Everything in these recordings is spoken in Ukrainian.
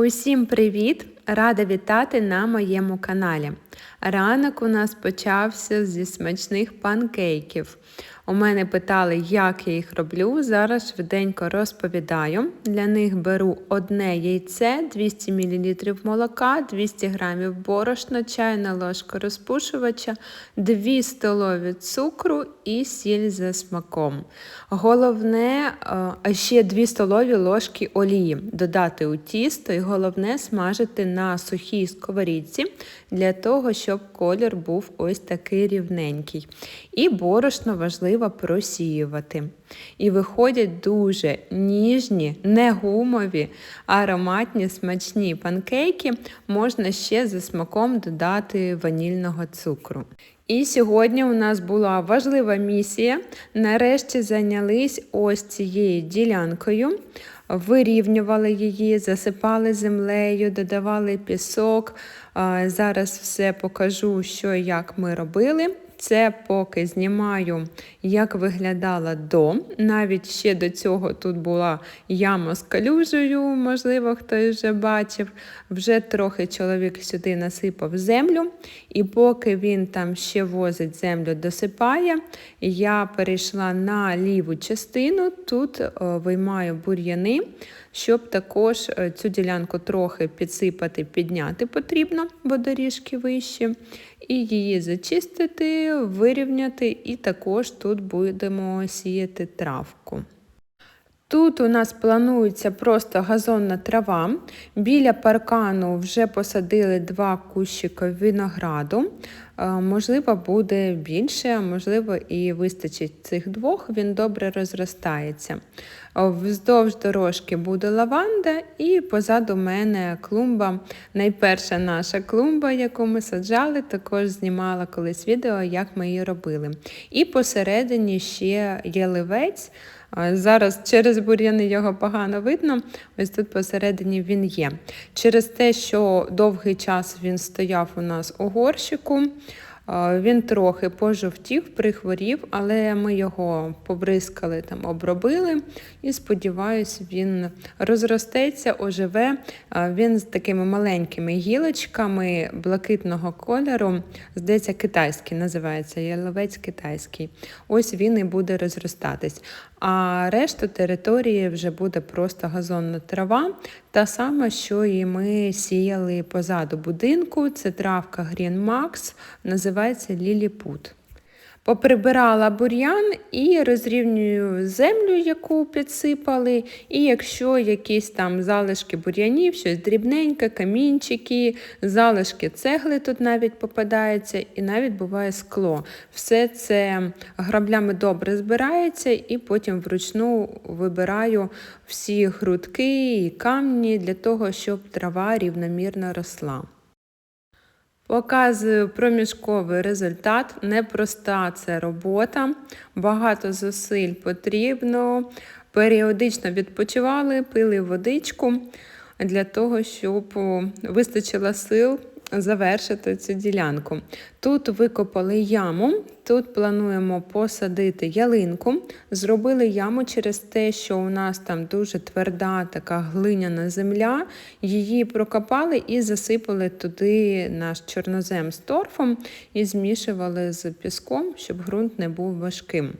Усім привіт! Рада вітати на моєму каналі. Ранок у нас почався зі смачних панкейків. У мене питали, як я їх роблю. Зараз швиденько розповідаю. Для них беру одне яйце, 200 мл молока, 200 г борошна, чайна ложка розпушувача, 2 столові цукру і сіль за смаком. Головне, а ще 2 столові ложки олії додати у тісто і головне смажити на сухій сковорідці для того, щоб колір був ось такий рівненький. І борошно важливо просіювати. І виходять дуже ніжні, не гумові, ароматні, смачні панкейки. Можна ще за смаком додати ванільного цукру. І сьогодні у нас була важлива місія. Нарешті зайнялись ось цією ділянкою, вирівнювали її, засипали землею, додавали пісок. Зараз все покажу, що і як ми робили. Це поки знімаю, як виглядала до. Навіть ще до цього тут була яма з калюжею, можливо, хтось вже бачив. Вже трохи чоловік сюди насипав землю, і поки він там ще возить землю, досипає, я перейшла на ліву частину, тут виймаю бур'яни, щоб також е, цю ділянку трохи підсипати, підняти потрібно, бо доріжки вищі і її зачистити, вирівняти, і також тут будемо сіяти травку. Тут у нас планується просто газонна трава. Біля паркану вже посадили два кущика винограду. Можливо, буде більше, можливо, і вистачить цих двох, він добре розростається. Вздовж дорожки буде лаванда, і позаду мене клумба, найперша наша клумба, яку ми саджали, також знімала колись відео, як ми її робили. І посередині ще яливець. Зараз через бур'яни його погано видно, ось тут посередині він є. Через те, що довгий час він стояв у нас у горщику. Він трохи пожовтів, прихворів, але ми його побризкали, там, обробили і, сподіваюся, він розростеться, оживе. Він з такими маленькими гілочками блакитного кольору, здається, китайський називається яловець китайський. Ось він і буде розростатись. А решту території вже буде просто газонна трава, та сама, що і ми сіяли позаду будинку. Це травка Green Max, називається Ліліпут. Поприбирала бур'ян і розрівнюю землю, яку підсипали. І якщо якісь там залишки бур'янів, щось дрібненьке, камінчики, залишки цегли тут навіть попадаються, і навіть буває скло. Все це граблями добре збирається, і потім вручну вибираю всі грудки і камні для того, щоб трава рівномірно росла. Показую проміжковий результат. Непроста це робота, багато зусиль потрібно. Періодично відпочивали, пили водичку для того, щоб вистачило сил завершити цю ділянку. Тут викопали яму, тут плануємо посадити ялинку. Зробили яму через те, що у нас там дуже тверда така глиняна земля. Її прокопали і засипали туди наш чорнозем з торфом і змішували з піском, щоб ґрунт не був важким.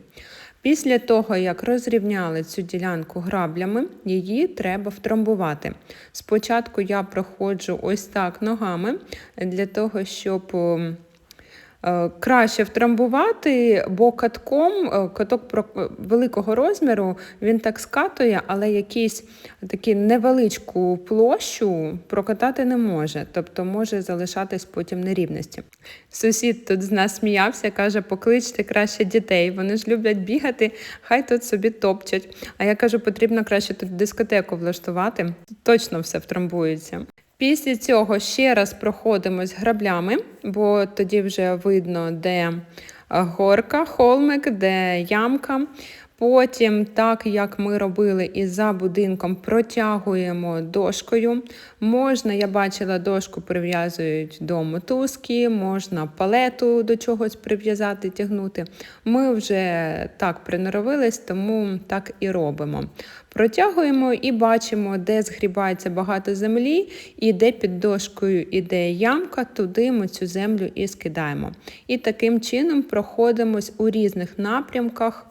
Після того, як розрівняли цю ділянку граблями, її треба втрамбувати. Спочатку я проходжу ось так ногами для того, щоб краще втрамбувати, бо катком, е, каток великого розміру, він так скатує, але якийсь таку невеличку площу прокатати не може, тобто може залишатись потім нерівності. Сусід тут з нас сміявся, каже, покличте краще дітей, вони ж люблять бігати, хай тут собі топчать. А я кажу, потрібно краще тут дискотеку влаштувати, точно все втрамбується. Після цього ще раз проходимось граблями, бо тоді вже видно, де горка, холмик, де ямка. Потім, так як ми робили і за будинком, протягуємо дошкою. Можна, я бачила, дошку прив'язують до мотузки, можна палету до чогось прив'язати, тягнути. Ми вже так приноровились, тому так і робимо. Протягуємо і бачимо, де згрібається багато землі, і де під дошкою іде ямка, туди ми цю землю і скидаємо. І таким чином проходимось у різних напрямках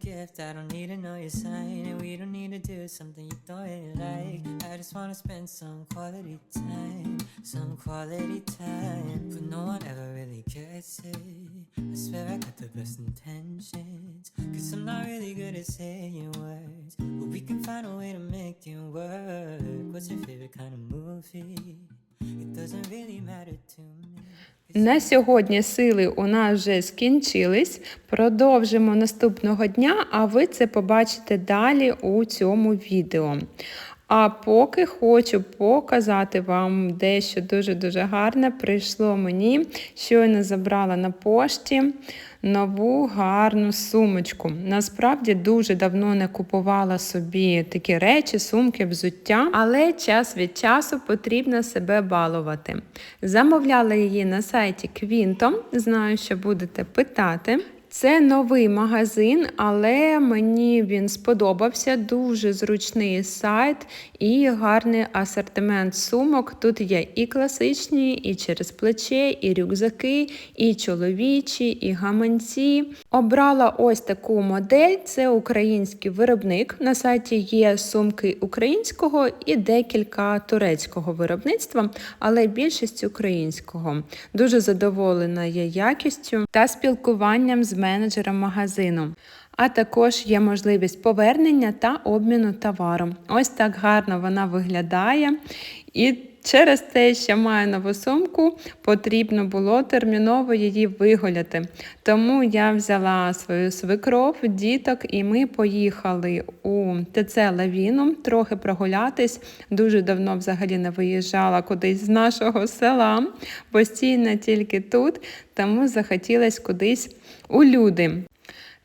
gift, I don't need to know your sign. And we don't need to do something you don't like. I just wanna spend some quality time, some quality time. But no one ever really gets it. I swear I got the best intentions. Cause I'm not really good at saying words. But we can find a way to make them work. What's your favorite kind of movie? На сьогодні сили у нас вже скінчились. Продовжимо наступного дня, а ви це побачите далі у цьому відео. А поки хочу показати вам дещо дуже-дуже гарне. Прийшло мені, щойно забрала на пошті нову гарну сумочку. Насправді дуже давно не купувала собі такі речі, сумки, взуття, але час від часу потрібно себе балувати. Замовляла її на сайті Квінтом. Знаю, що будете питати. Це новий магазин, але мені він сподобався. Дуже зручний сайт і гарний асортимент сумок. Тут є і класичні, і через плече, і рюкзаки, і чоловічі, і гаманці. Обрала ось таку модель. Це український виробник. На сайті є сумки українського і декілька турецького виробництва, але більшість українського. Дуже задоволена я якістю та спілкуванням з менеджером магазину. А також є можливість повернення та обміну товаром. Ось так гарно вона виглядає. І через те, що маю нову сумку, потрібно було терміново її вигуляти. Тому я взяла свою свекров, діток, і ми поїхали у ТЦ Лавіну трохи прогулятись. Дуже давно взагалі не виїжджала кудись з нашого села, постійно тільки тут, тому захотілось кудись у люди.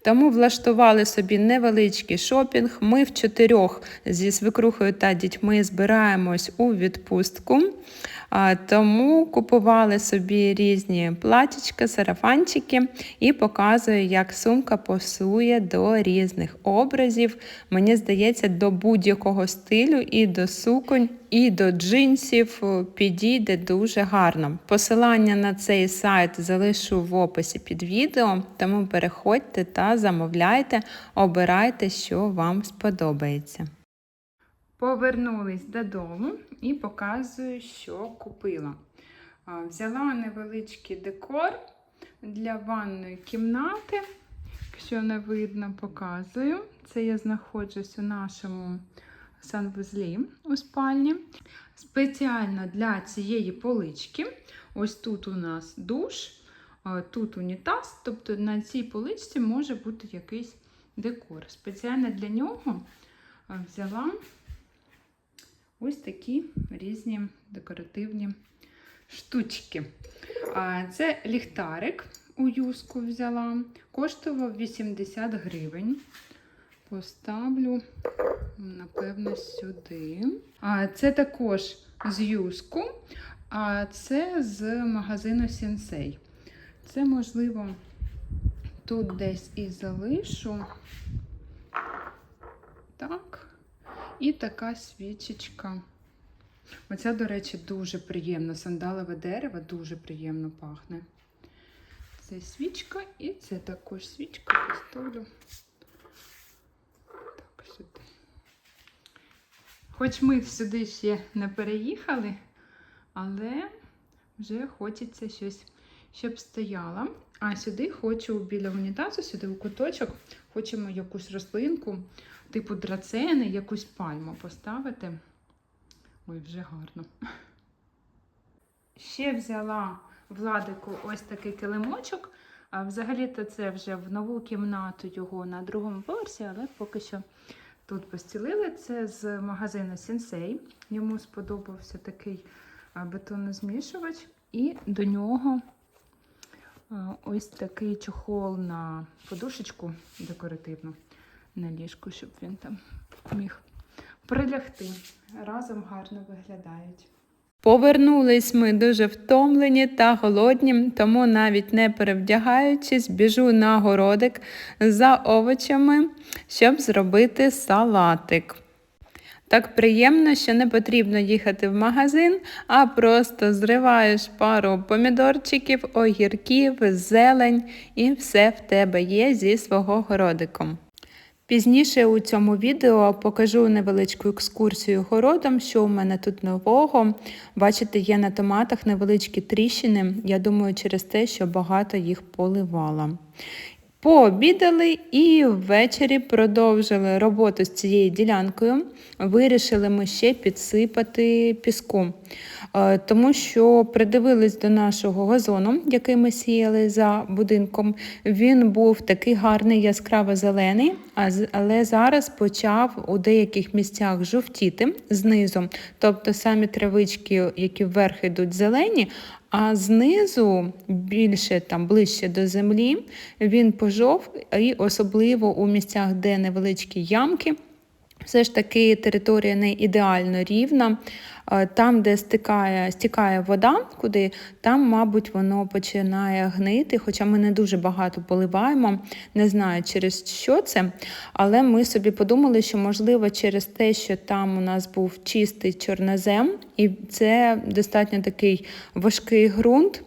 Тому влаштували собі невеличкий шопінг. Ми в чотирьох зі свекрухою та дітьми збираємось у відпустку. Тому купували собі різні платічки, сарафанчики і показую, як сумка пасує до різних образів. Мені здається, до будь-якого стилю і до суконь, і до джинсів підійде дуже гарно. Посилання на цей сайт залишу в описі під відео, тому переходьте та замовляйте, обирайте, що вам сподобається. Повернулись додому і показую, що купила. Взяла невеличкий декор для ванної кімнати. Якщо не видно, показую. Це я знаходжусь у нашому санвузлі у спальні. Спеціально для цієї полички. Ось тут у нас душ, тут унітаз, тобто на цій поличці може бути якийсь декор. Спеціально для нього взяла ось такі різні декоративні штучки. Це ліхтарик у юску взяла, коштував 80 гривень. Поставлю, напевно, сюди. Це також з юску, а це з магазину Сенсей. Це, можливо, тут десь і залишу. Так. І така свічечка. Оця, до речі, дуже приємна. Сандалове дерево дуже приємно пахне. Це свічка і це також свічка поставлю. Так, сюди. Хоч ми сюди ще не переїхали, але вже хочеться щось, щоб стояло. А сюди хочу біля унітазу, сюди у куточок, хочемо якусь рослинку, типу драцени, якусь пальму поставити. Ой, вже гарно. Ще взяла владику ось такий килимочок. Взагалі-то це вже в нову кімнату його на другому поверсі, але поки що тут постілили. Це з магазину Сінсей. Йому сподобався такий бетонозмішувач. І до нього ось такий чохол на подушечку декоративну на ліжку, щоб він там міг прилягти. Разом гарно виглядають. Повернулись ми дуже втомлені та голодні, тому навіть не перевдягаючись, біжу на городик за овочами, щоб зробити салатик. Так приємно, що не потрібно їхати в магазин, а просто зриваєш пару помідорчиків, огірків, зелень і все в тебе є зі свого городику. Пізніше у цьому відео покажу невеличку екскурсію городом, що у мене тут нового. Бачите, є на томатах невеличкі тріщини. Я думаю, через те, що багато їх поливала. Пообідали і ввечері продовжили роботу з цією ділянкою. Вирішили ми ще підсипати піску, Е, тому що придивились до нашого газону, який ми сіяли за будинком. Він був такий гарний, яскраво зелений, але зараз почав у деяких місцях жовтіти знизу. Тобто самі травички, які вверх йдуть зелені, а знизу, більше там ближче до землі, він пожов, і особливо у місцях, де невеличкі ямки. Все ж таки територія не ідеально рівна. Е, Там, де стикає, стікає вода, куди там, мабуть, воно починає гнити. Хоча ми не дуже багато поливаємо, не знаю через що це. Але ми собі подумали, що можливо через те, що там у нас був чистий чорнозем, і це достатньо такий важкий ґрунт.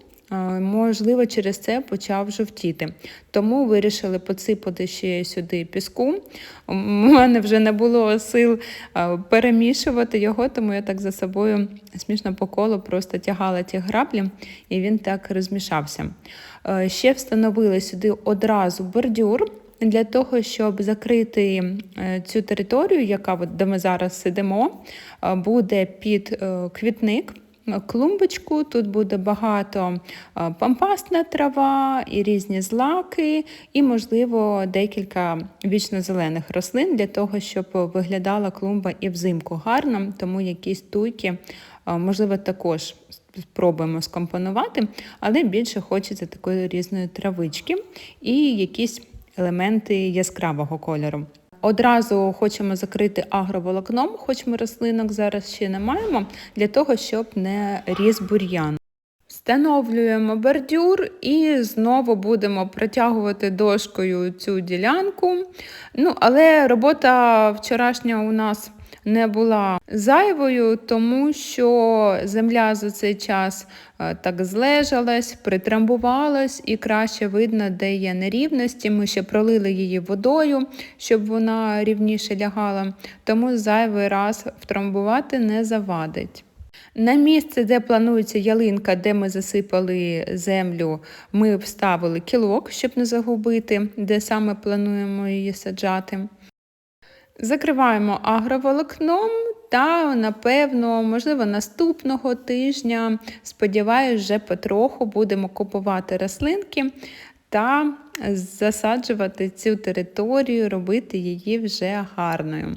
Можливо, через це почав жовтіти. Тому вирішили посипати ще сюди піску. У мене вже не було сил перемішувати його, тому я так за собою смішно по колу просто тягала ті граблі, і він так розмішався. Ще встановили сюди одразу бордюр. Для того, щоб закрити е, цю територію, яка от, де ми зараз сидимо, буде під е, квітник клумбочку. Тут буде багато пампасна трава і різні злаки, і, можливо, декілька вічно-зелених рослин для того, щоб виглядала клумба і взимку гарно, тому якісь туйки, можливо, також спробуємо скомпонувати, але більше хочеться такої різної травички і якісь елементи яскравого кольору. Одразу хочемо закрити агроволокном, хоч ми рослинок зараз ще не маємо, для того, щоб не ріс бур'ян. Встановлюємо бордюр і знову будемо протягувати дошкою цю ділянку. Ну, але робота вчорашня у нас не була зайвою, тому що земля за цей час е, так злежалась, притрамбувалась і краще видно, де є нерівності. Ми ще пролили її водою, щоб вона рівніше лягала, тому зайвий раз втрамбувати не завадить. На місце, де планується ялинка, де ми засипали землю, ми вставили кілок, щоб не загубити, де саме плануємо її саджати. Закриваємо агроволокном та, напевно, можливо, наступного тижня, сподіваюся, вже потроху будемо купувати рослинки та засаджувати цю територію, робити її вже гарною.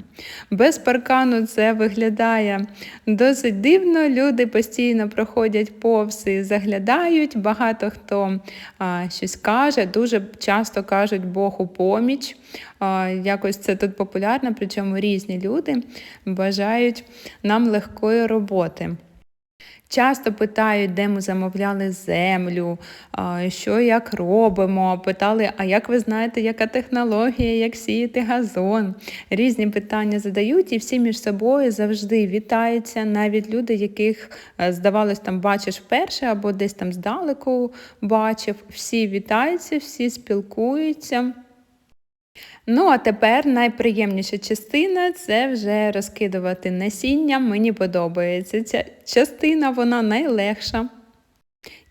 Без паркану це виглядає досить дивно. Люди постійно проходять повз і заглядають. Багато хто а, щось каже, дуже часто кажуть Бог у поміч. А, якось це тут популярно, причому різні люди бажають нам легкої роботи. Часто питають, де ми замовляли землю, що як робимо. Питали, а як ви знаєте, яка технологія, як сіяти газон. Різні питання задають, і всі між собою завжди вітаються. Навіть люди, яких е, здавалось, там бачиш вперше або десь там здалеку бачив. Всі вітаються, всі спілкуються. Ну, а тепер найприємніша частина це вже розкидувати насіння. Мені подобається ця частина, вона найлегша.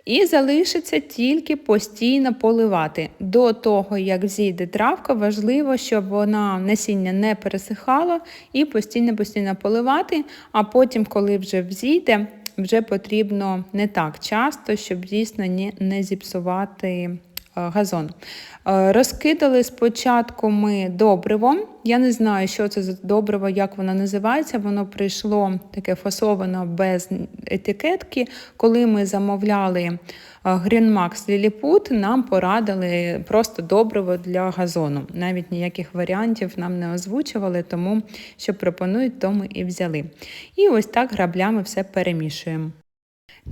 І залишиться тільки постійно поливати. До того, як зійде травка, важливо, щоб вона насіння не пересихало і постійно-постійно поливати, а потім, коли вже взійде, вже потрібно не так часто, щоб дійсно не, зіпсувати газон. Е, Розкидали спочатку ми добриво. Я не знаю, що це за добриво, як воно називається. Воно прийшло таке фасовано без етикетки. Коли ми замовляли е, Greenmax Lilliput, нам порадили просто добриво для газону. Навіть ніяких варіантів нам не озвучували, тому що пропонують, то ми і взяли. І ось так граблями все перемішуємо.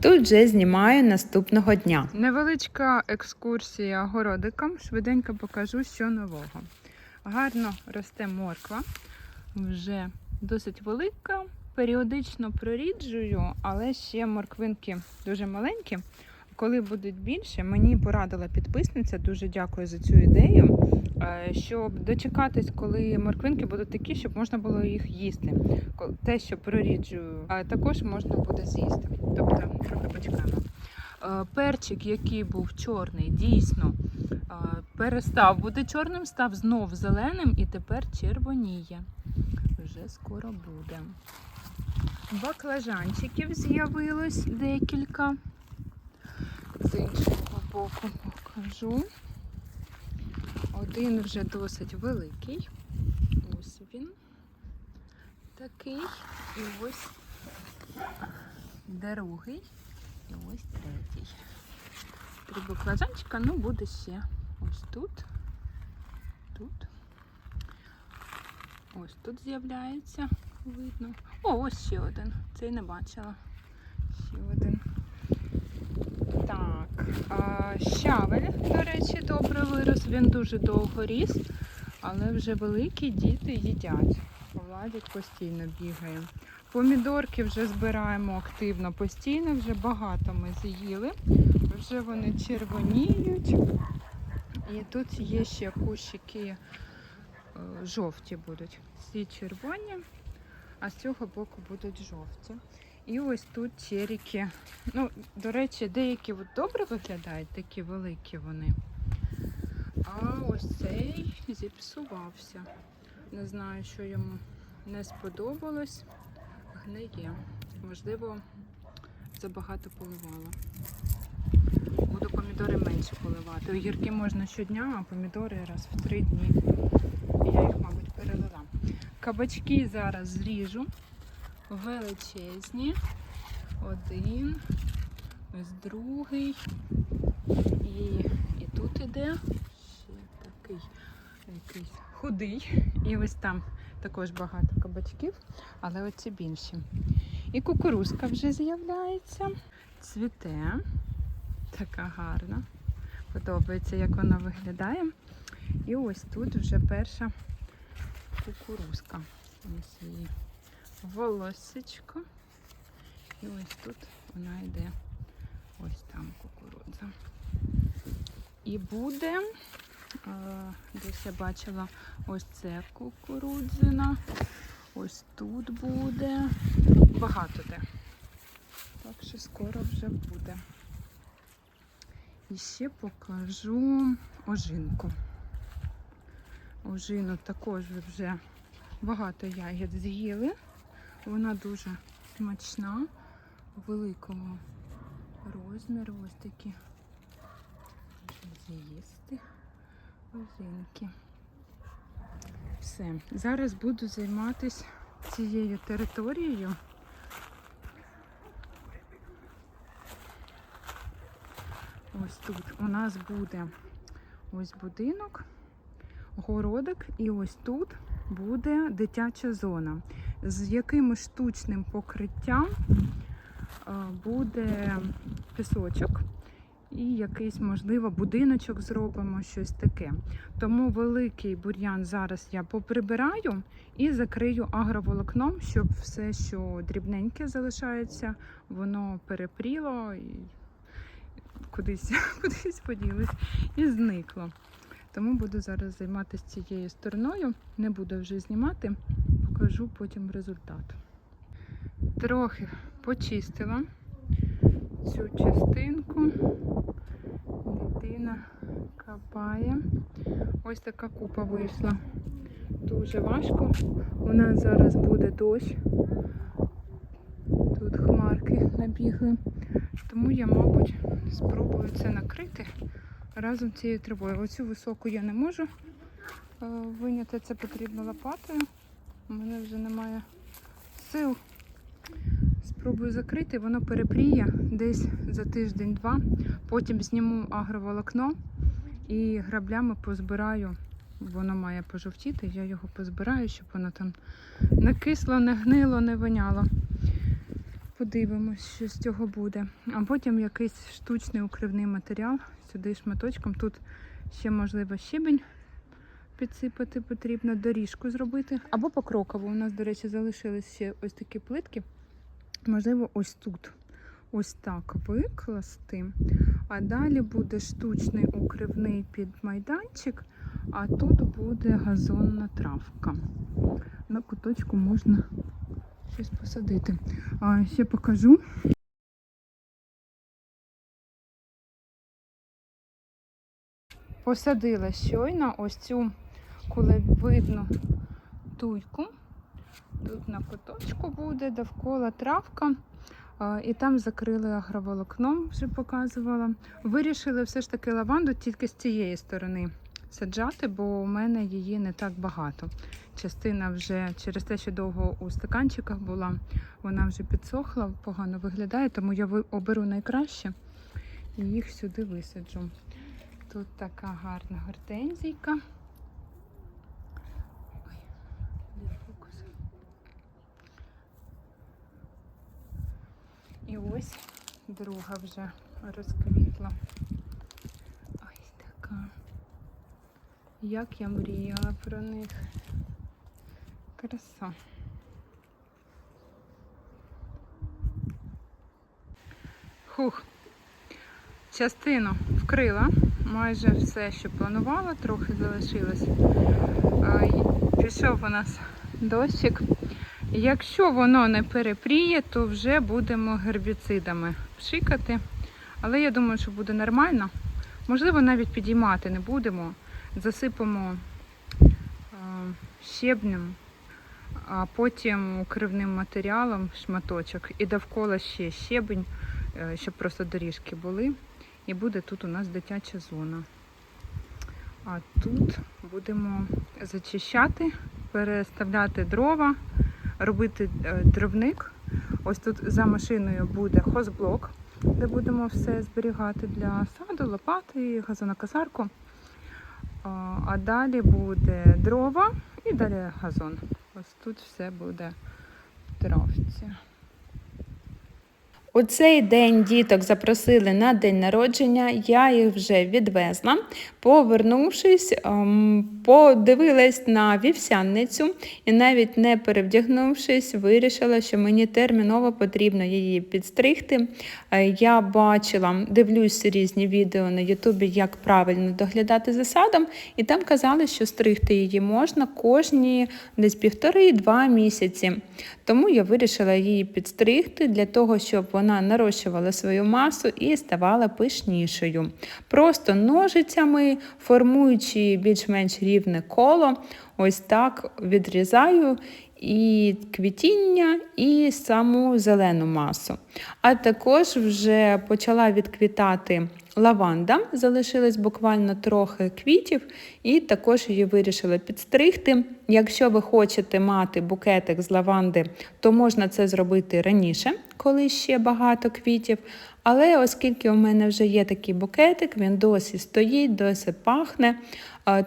Тут вже знімаю наступного дня. Невеличка екскурсія городиком. Швиденько покажу, що нового. Гарно росте морква, вже досить велика. Періодично проріджую, але ще морквинки дуже маленькі. Коли будуть більше, мені порадила підписниця, дуже дякую за цю ідею, е, щоб дочекатись, коли морквинки будуть такі, щоб можна було їх їсти. Те, що проріджую, також можна буде з'їсти. Тобто трохи почекаємо. Е, Перчик, який був чорний, дійсно е, перестав бути чорним, став знов зеленим і тепер червоніє. Вже скоро буде. Баклажанчиків з'явилось декілька. З іншого боку покажу. Один вже досить великий. Ось він такий. І ось другий. І ось третій. Три баклажанчика, ну буде ще ось тут. Тут. Ось тут з'являється, видно. О, ось ще один. Цей не бачила. Ще один. Щавель, до речі, добре вирос. Він дуже довго ріс, але вже великі діти їдять. Владик постійно бігає. Помідорки вже збираємо активно, постійно, вже багато ми з'їли. Вже вони червоніють. І тут є ще кущики е, жовті будуть. Ці червоні, а з цього боку будуть жовті. І ось тут черіки. Ну, до речі, деякі от добре виглядають, такі великі вони. А ось цей зіпсувався. Не знаю, що йому не сподобалось. Гниє. Можливо, забагато поливала. Буду помідори менше поливати. Огірки можна щодня, а помідори раз в три дні. Я їх, мабуть, перелила. Кабачки зараз зріжу. Величезні. Один, ось другий. І, і тут іде ще такий якийсь худий. І ось там також багато кабачків, але оці більші. І кукурузка вже з'являється. Цвіте. Така гарна. Подобається, як вона виглядає. І ось тут вже перша кукурузка. Ось її волосечко. І ось тут вона йде ось там кукурудза. І буде, е, десь я бачила, ось це кукурудзина. Ось тут буде. Багато де. Так що скоро вже буде. І ще покажу ожинку. Ожину також вже багато ягід з'їли. Вона дуже смачна, великого розміру. Ось такі з'їсти ожинки. Все. Зараз буду займатися цією територією. Ось тут у нас буде ось будинок, городик, і ось тут буде дитяча зона. З яким штучним покриттям е, буде пісочок. І якийсь, можливо, будиночок зробимо, щось таке. Тому великий бур'ян зараз я поприбираю і закрию агроволокном, щоб все, що дрібненьке залишається, воно перепріло і кудись, кудись поділось і зникло. Тому буду зараз займатися цією стороною. Не буду вже знімати, покажу потім результат. Трохи почистила цю частинку. Дитина копає. Ось така купа вийшла. Дуже важко. У нас зараз буде дощ. Тут хмарки набігли. Тому я, мабуть, спробую це накрити разом цією травою. Оцю високу я не можу е, виняти, це потрібно лопатою. У мене вже немає сил. Спробую закрити, воно перепріє десь за тиждень-два. Потім зніму агроволокно і граблями позбираю. Воно має пожовтіти, я його позбираю, щоб воно там не кисло, не гнило, не воняло. Подивимось, що з цього буде. А потім якийсь штучний укривний матеріал сюди шматочком. Тут ще можливо щебень підсипати потрібно, доріжку зробити. Або покроково. У нас, до речі, залишились ще ось такі плитки. Можливо, ось тут. Ось так викласти. А далі буде штучний укривний під майданчик, а тут буде газонна травка. На куточку можна щось посадити. А ще покажу. Посадила щойно ось цю кулевидну туйку. Тут на куточку буде довкола травка. І там закрили агроволокном, вже показувала. Вирішили все ж таки лаванду тільки з цієї сторони саджати, бо у мене її не так багато. Частина вже через те, що довго у стаканчиках була, вона вже підсохла, погано виглядає, тому я оберу найкраще і їх сюди висаджу. Тут така гарна гортензійка. І ось друга вже розквітла. Ось така. Як я мріяла про них. Краса. Хух. Частину вкрила. Майже все, що планувала, трохи залишилось. Пішов у нас дощик. Якщо воно не перепріє, то вже будемо гербіцидами пшикати. Але я думаю, що буде нормально. Можливо, навіть підіймати не будемо. Засипемо е, щебнем, а потім укривним матеріалом шматочок і довкола ще щебень, е, щоб просто доріжки були. І буде тут у нас дитяча зона. А тут будемо зачищати, переставляти дрова, робити е, дровник. Ось тут за машиною буде хозблок, де будемо все зберігати для саду, лопати, газонокосарку. А, далі буде дрова і далі газон. Ось тут все буде в травці. У цей день діток запросили на день народження, я їх вже відвезла. Повернувшись, ем, подивилась на вівсянницю і навіть не перевдягнувшись, вирішила, що мені терміново потрібно її підстригти. Е, Я бачила, дивлюсь різні відео на Ютубі, як правильно доглядати за садом, і там казали, що стригти її можна кожні десь півтори-два місяці. Тому я вирішила її підстригти для того, щоб вона нарощувала свою масу і ставала пишнішою. Просто ножицями, формуючи більш-менш рівне коло, ось так відрізаю і квітіння, і саму зелену масу. А також вже почала відквітати лаванда, залишилось буквально трохи квітів, і також її вирішила підстригти. Якщо ви хочете мати букетик з лаванди, то можна це зробити раніше, коли ще багато квітів. Але оскільки у мене вже є такий букетик, він досі стоїть, досі пахне,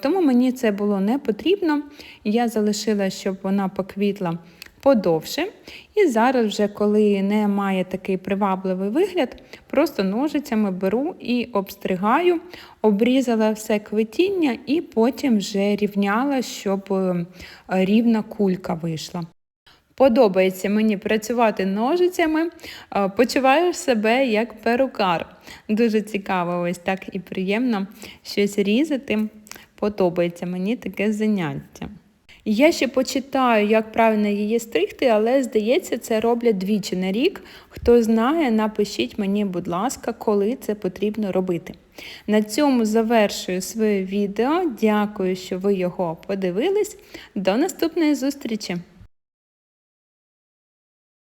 тому мені це було не потрібно. Я залишила, щоб вона поквітла подовше. І зараз, вже коли не має такий привабливий вигляд, просто ножицями беру і обстригаю, обрізала все квітіння і потім вже рівняла, щоб е, рівна кулька вийшла. Подобається мені працювати ножицями, е, почуваю себе як перукар. Дуже цікаво, ось так і приємно щось різати. Подобається мені таке заняття. Я ще почитаю, як правильно її стригти, але здається, це роблять двічі на рік. Хто знає, напишіть мені, будь ласка, коли це потрібно робити. На цьому завершую своє відео. Дякую, що ви його подивились. До наступної зустрічі!